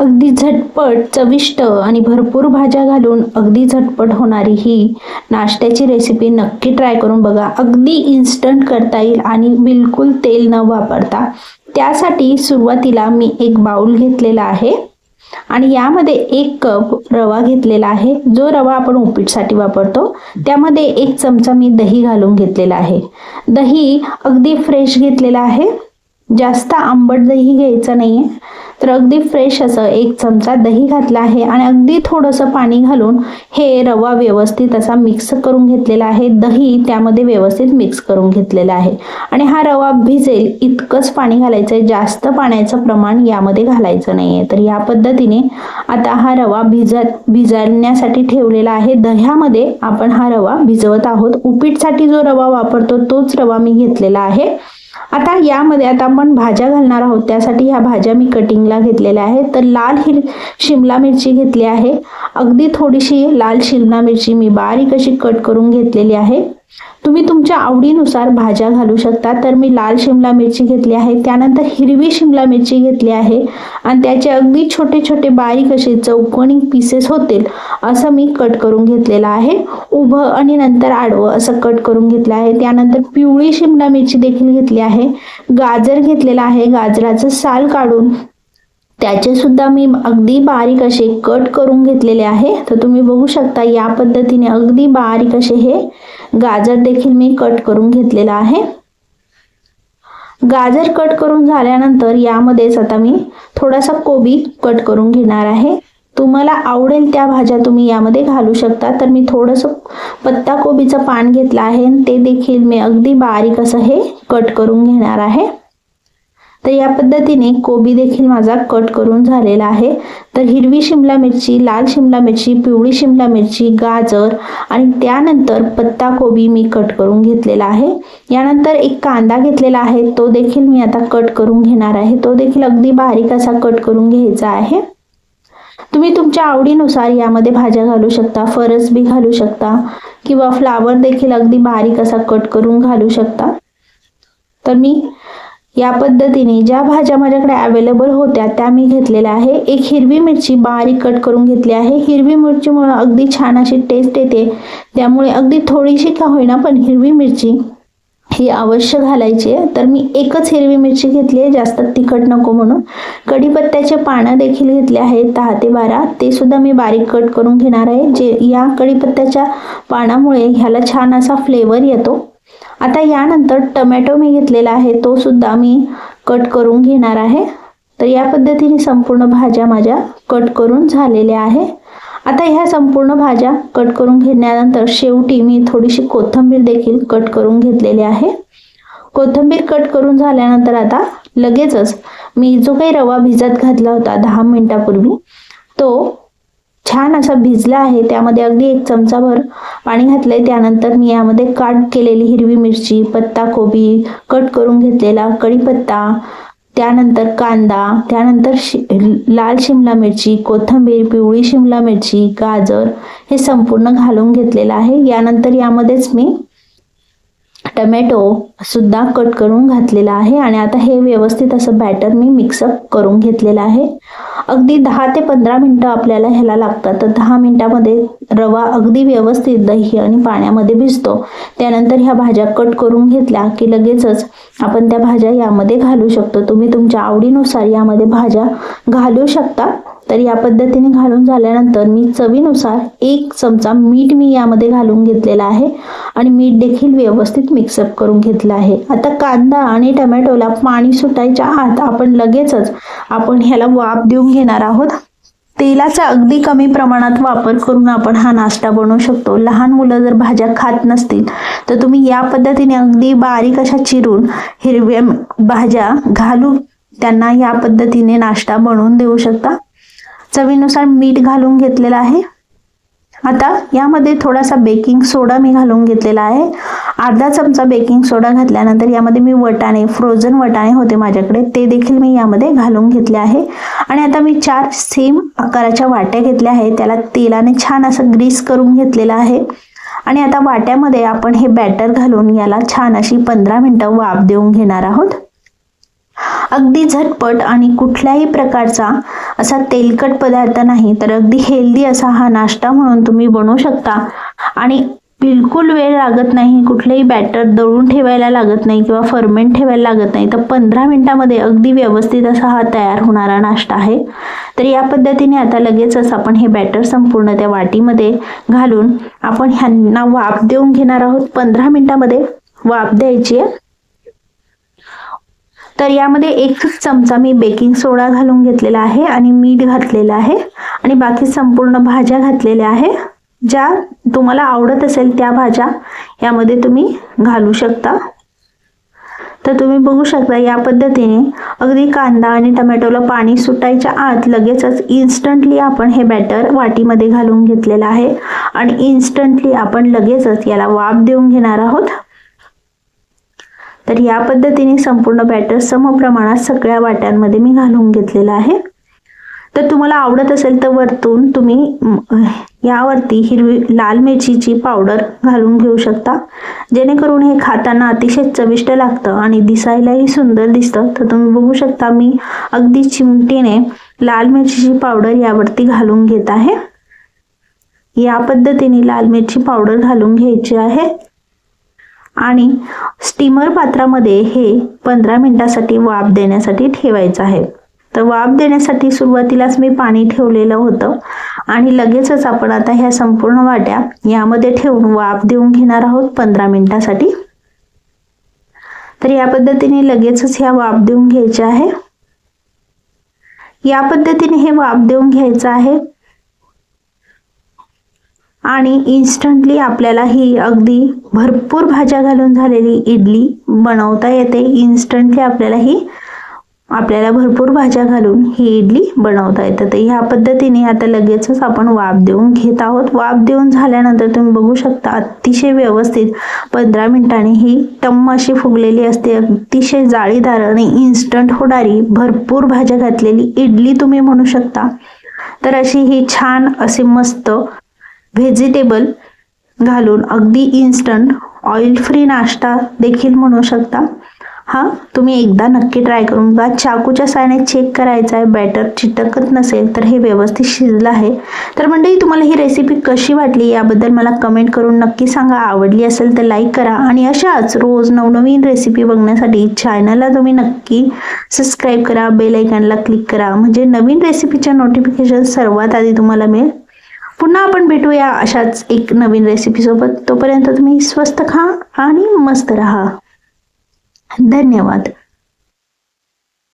अगदी झटपट चविष्ट आणि भरपूर भाज्या घालून अगदी झटपट होणारी ही नाश्त्याची रेसिपी नक्की ट्राय करून बघा. अगदी इन्स्टंट करता येईल आणि बिलकुल तेल न वापरता. त्यासाठी सुरुवातीला मी एक बाउल घेतलेला आहे आणि यामध्ये एक कप रवा घेतलेला आहे. जो रवा आपण उपीटसाठी वापरतो त्यामध्ये एक चमचा मी दही घालून घेतलेला आहे. दही अगदी फ्रेश घेतलेला आहे. जास्त आंबट दही घ्यायचं आहे तर अगदी फ्रेश असं एक चमचा दही घातला आहे आणि अगदी थोडंसं पाणी घालून हे रवा व्यवस्थित असा मिक्स करून घेतलेला आहे. दही त्यामध्ये व्यवस्थित मिक्स करून घेतलेला आहे. आणि हा रवा भिजेल इतकंच पाणी घालायचं आहे जास्त पाण्याचं प्रमाण यामध्ये घालायचं नाही आहे तर या पद्धतीने आता हा रवा भिजत भिजवण्यासाठी ठेवलेला आहे. दह्यामध्ये आपण हा रवा भिजवत आहोत. उपीटसाठी जो रवा वापरतो तोच रवा मी घेतलेला आहे. आता यामध्ये आता आपण भाज्या घालणार आहोत. त्यासाठी ह्या भाज्या मी कटिंगला घेतलेल्या आहेत. तर लाल हिर शिमला मिरची घेतली आहे. अगदी थोडीशी लाल शिमला मिरची मी बारीक अशी कट करून घेतलेली आहे. तुम्ही तुमच्या आवडीनुसार भाज्या घालू शकता. तर मी लाल शिमला मिरची घेतली आहे. त्यानंतर हिरवी शिमला मिरची घेतली आहे. आणि त्याचे अगदी छोटे छोटे बारीक असे चौकोनी पीसेस होतील असं मी कट करून घेतलेलं आहे. उभं आणि नंतर आडवं असं कट करून घेतलं आहे. त्यानंतर पिवळी शिमला मिरची देखील घेतली आहे. गाजर घेतलेला आहे. गाजराचं साल काढून त्याचे सुद्धा मी अगदी बारीक असे कट करून घेतलेले आहे. तर तुम्ही बघू शकता या पद्धतीने अगदी बारीक असे हे गाजर देखील मी कट करून घेतलेला आहे. गाजर कट करून झाल्यानंतर यामध्येच आता मी थोडासा कोबी कट करून घेणार आहे. तुम्हाला आवडेल त्या भाज्या तुम्ही यामध्ये घालू शकता. तर मी थोडंसं पत्ता कोबीचं पान घेतलं आहे ते देखील मी अगदी बारीक असं हे कट करून घेणार आहे. तर या पद्धतीने कोबी देखील माझा कट करून झालेला आहे. तर हिरवी शिमला मिरची लाल शिमला मिरची पिवळी शिमला मिरची गाजर आणि त्यानंतर पत्ता कोबी मी कट करून घेतलेला आहे. यानंतर एक कांदा घेतलेला आहे. तो देखील मी आता कट करून घेणार आहे. तो देखील अगदी बारीक असा कट करून घ्यायचा आहे. तुम्ही तुमच्या आवडीनुसार यामध्ये भाज्या घालू शकता फरस बी घालू शकता किंवा फ्लावर देखील अगदी बारीक असा कट करून घालू शकता. तर मी या पद्धतीने ज्या भाज्या माझ्याकडे अवेलेबल होत्या त्या मी घेतलेल्या आहे. एक हिरवी मिरची बारीक कट करून घेतली आहे. हिरवी मिरचीमुळे अगदी छान अशी टेस्ट येते. त्यामुळे अगदी थोडीशी का होईना पण हिरवी मिरची ही अवश्य घालायची आहे. तर मी एकच हिरवी मिरची घेतली आहे जास्त तिखट नको म्हणून. कढीपत्त्याचे पानं देखील घेतले आहेत दहा ते बारा. ते सुद्धा मी बारीक कट करून घेणार आहे. जे या कढीपत्त्याच्या पानामुळे ह्याला छान असा फ्लेवर येतो. आता यानंतर टमॅटो मी घेतलेला आहे तो सुद्धा मी कट करून घेणार आहे. तर या पद्धतीने संपूर्ण भाज्या माझ्या कट करून झालेल्या आहे. आता ह्या संपूर्ण भाज्या कट करून घेतल्यानंतर शेवटी मी थोडीशी कोथिंबीर देखील कट करून घेतलेली आहे. कोथिंबीर कट करून झाल्यानंतर आता लगेचच मी जो काही रवा भिजत घातला होता दहा मिनिटापूर्वी तो छान असा भिजला आहे त्यामध्ये अगदी एक चमचाभर पाणी घातलंय. त्यानंतर मी यामध्ये काट केलेली हिरवी मिरची पत्ता कोबी कट करून घेतलेला कढीपत्ता त्यानंतर कांदा त्यानंतर शि लाल शिमला मिरची कोथिंबीर पिवळी शिमला मिरची गाजर हे संपूर्ण घालून घेतलेलं आहे. यानंतर यामध्येच मी टमॅटो सुद्धा कट करून घातलेला आहे आणि आता हे व्यवस्थित असं बॅटर मी मिक्सअप करून घेतलेलं आहे. अगदी दहा ते पंधरा मिनटं आपल्याला ह्याला लागतात. तर दहा मिनटामध्ये रवा अगदी व्यवस्थित दही आणि पाण्यामध्ये भिजतो. त्यानंतर ह्या भाज्या कट करून घेतल्या की लगेचच आपण त्या भाज्या यामध्ये घालू शकतो. तुम्ही तुमच्या आवडीनुसार यामध्ये भाज्या घालू शकता. तर या पद्धतीने घालून झाल्यानंतर मी चवीनुसार एक चमचा मीठ मी यामध्ये घालून घेतलेला आहे आणि मीठ देखील व्यवस्थित मिक्सअप करून घेतलं आहे. आता कांदा आणि टमॅटोला पाणी सुटायच्या आत आपण लगेचच आपण ह्याला वाफ देऊन घेणार आहोत. तेलाचा अगदी कमी प्रमाणात वापर करून आपण हा नाश्ता बनवू शकतो. लहान मुलं जर भाज्या खात नसतील तर तुम्ही या पद्धतीने अगदी बारीक अशा चिरून हिरव्या भाज्या घालून त्यांना या पद्धतीने नाश्ता बनवून देऊ शकता. चवीनुसार मीठ घालून घेतलेलं आहे. आता यामध्ये थोडासा बेकिंग सोडा मी घालून घेतलेला आहे. अर्धा चमचा बेकिंग सोडा घातल्यानंतर यामध्ये मी वटाणे फ्रोझन वटाणे होते माझ्याकडे ते देखील मी यामध्ये घालून घेतले आहे. आणि आता मी चार सेम आकाराच्या वाट्या घेतल्या आहेत. त्याला तेलाने छान असं ग्रीस करून घेतलेलं आहे. आणि आता वाट्यामध्ये आपण हे बॅटर घालून याला छान अशी पंधरा मिनटं वाफ देऊन घेणार आहोत. अगदी झटपट आणि कुठल्याही प्रकारचा असा तेलकट पदार्थ नाही तर अगदी हेल्दी असा हा नाश्ता म्हणून तुम्ही बनवू शकता. आणि बिलकुल वेळ लागत नाही कुठलंही बॅटर दळून ठेवायला लागत नाही किंवा फर्मेंट ठेवायला लागत नाही. तर पंधरा मिनटामध्ये अगदी व्यवस्थित असा हा तयार होणारा नाश्ता आहे. तर या पद्धतीने आता लगेचच आपण हे बॅटर संपूर्ण त्या वाटीमध्ये घालून आपण ह्यांना वाफ देऊन घेणार आहोत. पंधरा मिनटामध्ये वाफ द्यायची आहे. तर यामध्ये एक चमचा मी बेकिंग सोडा घालून घेतलेला आहे आणि मीठ घातलेलं आहे आणि बाकी संपूर्ण भाज्या घातलेल्या आहे. ज्या तुम्हाला आवडत असेल त्या भाज्या यामध्ये तुम्ही घालू शकता. तर तुम्ही बघू शकता या पद्धतीने अगदी कांदा आणि टमॅटोला पाणी सुटायच्या आत लगेचच इन्स्टंटली आपण हे बॅटर वाटीमध्ये घालून घेतलेलं आहे आणि इन्स्टंटली आपण लगेचच याला वाफ देऊन घेणार आहोत. तर या पद्धतीने संपूर्ण बॅटर समप्रमाणात सगळ्या वाट्यांमध्ये मी घालून घेतलेलं आहे. तर तुम्हाला आवडत असेल तर वरतून तुम्ही यावरती हिरवी लाल मिरचीची पावडर घालून घेऊ शकता. जेणेकरून हे खाताना अतिशय चविष्ट लागतं आणि दिसायलाही सुंदर दिसतं. तर तुम्ही बघू शकता मी अगदी चिमटीने लाल मिरचीची पावडर यावरती घालून घेत आहे. या पद्धतीने लाल मिरची पावडर घालून घ्यायची आहे. आणि स्टीमर पात्रामध्ये हे पंधरा मिनिटासाठी वाफ देण्यासाठी ठेवायचं आहे. तर वाफ देण्यासाठी सुरुवातीलाच मी पाणी ठेवलेलं होतं. आणि लगेचच आपण आता ह्या संपूर्ण वाट्या यामध्ये ठेवून वाफ देऊन घेणार आहोत पंधरा मिनिटासाठी. तर या पद्धतीने लगेचच ह्या वाफ देऊन घ्यायच्या आहे. या पद्धतीने हे वाफ देऊन घ्यायचं आहे. आणि इन्स्टंटली आपल्याला ही अगदी भरपूर भाज्या घालून झालेली इडली बनवता येते. इन्स्टंटली आपल्याला ही आपल्याला भरपूर भाज्या घालून ही इडली बनवता येतं. तर ह्या पद्धतीने आता लगेचच आपण वाफ देऊन घेत आहोत. वाफ देऊन झाल्यानंतर तुम्ही बघू शकता अतिशय व्यवस्थित पंधरा मिनिटांनी ही टम्म अशी फुगलेली असते. अतिशय जाळीदार आणि इन्स्टंट होणारी भरपूर भाज्या घातलेली इडली तुम्ही म्हणू शकता. तर अशी ही छान असे मस्त व्हेजिटेबल घालून अगदी इन्स्टंट ऑइल फ्री नाश्ता देखील म्हणू शकता. हां तुम्ही एकदा नक्की ट्राय करून बघा. चाकूच्या साहाय्याने चेक करायचा आहे बॅटर चिटकत नसेल तर हे व्यवस्थित शिजलं आहे. तर मंडळी तुम्हाला ही रेसिपी कशी वाटली याबद्दल मला कमेंट करून नक्की सांगा. आवडली असेल तर लाईक करा. आणि अशाच रोज नवनवीन रेसिपी बघण्यासाठी चॅनलला तुम्ही नक्की सबस्क्राईब करा. बेल आयकॉनला क्लिक करा. म्हणजे नवीन रेसिपीच्या नोटिफिकेशन सर्वात आधी तुम्हाला मिळेल. पुन्हा आपण भेटूया अशाच एक नवीन रेसिपीसोबत तोपर्यंत तुम्ही स्वस्त खा आणि मस्त राहा. धन्यवाद.